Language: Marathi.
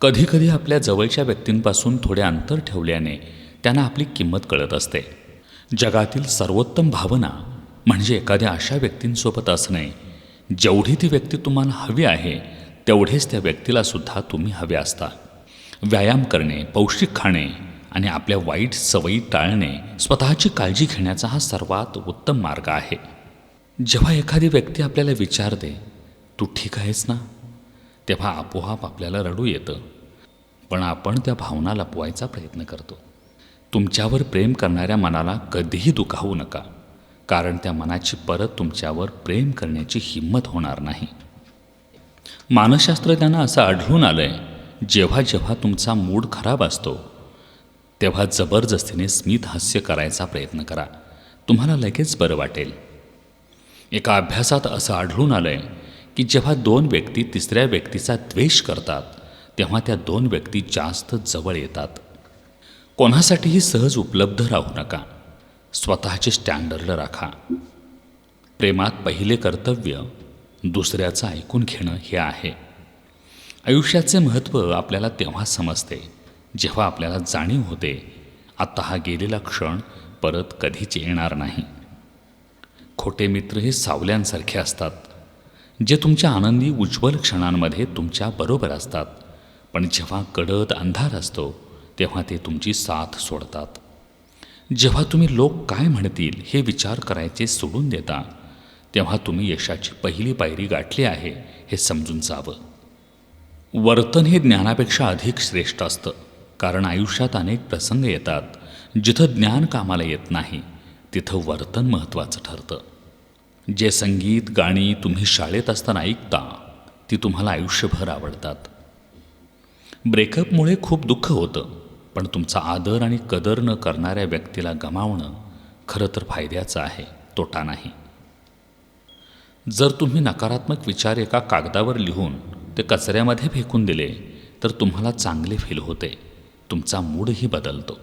कधीकधी आपल्या जवळच्या व्यक्तींपासून थोडे अंतर ठेवल्याने त्यांना आपली किंमत कळत असते. जगातील सर्वोत्तम भावना म्हणजे एखाद्या अशा व्यक्तींसोबत असणे जेवढी ती व्यक्ती तुम्हाला हवी आहे तेवढेच त्या व्यक्तीला सुद्धा तुम्ही हवे असता. व्यायाम करणे पौष्टिक खाणे आणि आपल्या वाईट सवयी टाळणे स्वतःची काळजी घेण्याचा हा सर्वात उत्तम मार्ग आहे. जेव्हा एखादी व्यक्ती आपल्याला विचारते तू ठीक आहेस ना? तेव्हा आपोआप आपल्याला रडू येतं. पण आपण त्या भावना लपवायचा प्रयत्न करतो. तुमच्यावर प्रेम करणाऱ्या मनाला कधीही दुखावू नका. कारण त्या मनाची परत तुमच्यावर प्रेम करण्याची हिंमत होणार नाही. मानसशास्त्रज्ञांना असं आढळून आलं आहे जेव्हा जेव्हा तुमचा मूड खराब असतो तेव्हा जबरदस्तीने स्मित हास्य करायचा प्रयत्न करा. तुम्हाला लगेच बरं वाटेल. एका अभ्यासात असं आढळून आलं आहे की जेव्हा दोन व्यक्ती तिसऱ्या व्यक्तीचा द्वेष करतात तेव्हा त्या दोन व्यक्ती जास्त जवळ येतात. कोणासाठीही सहज उपलब्ध राहू नका. स्वतःचे स्टँडर्ड राखा. प्रेमात पहिले कर्तव्य दुसऱ्याचं ऐकून घेणं हे आहे. आयुष्याचे महत्त्व आपल्याला तेव्हा समजते जेव्हा आपल्याला जाणीव होते आत्ता हा गेलेला क्षण परत कधीच येणार नाही. खोटे मित्र हे सावल्यांसारखे असतात. जे तुमच्या आनंदी उज्ज्वल क्षणांमध्ये तुमच्या बरोबर असतात. पण जेव्हा कडत अंधार असतो तेव्हा ते तुमची साथ सोडतात. जेव्हा तुम्ही लोक काय म्हणतील हे विचार करायचे सोडून देता तेव्हा तुम्ही यशाची पहिली पायरी गाठली आहे हे समजून जावं. वर्तन हे ज्ञानापेक्षा अधिक श्रेष्ठ असतं कारण आयुष्यात अनेक प्रसंग येतात जिथं ज्ञान कामाला येत नाही तिथं वर्तन महत्त्वाचं ठरतं. जे संगीत गाणी तुम्ही शाळेत असताना ऐकता ती तुम्हाला आयुष्यभर आवडतात. ब्रेकअपमुळे खूप दुःख होतं पण तुमचा आदर आणि कदर न करणाऱ्या व्यक्तीला गमावणं खरं तर फायद्याचं आहे तोटा नाही. जर तुम्ही नकारात्मक विचार एका कागदावर लिहून ते कचऱ्यामध्ये फेकून दिले तर तुम्हाला चांगले फील होते तुमचा मूडही बदलतो.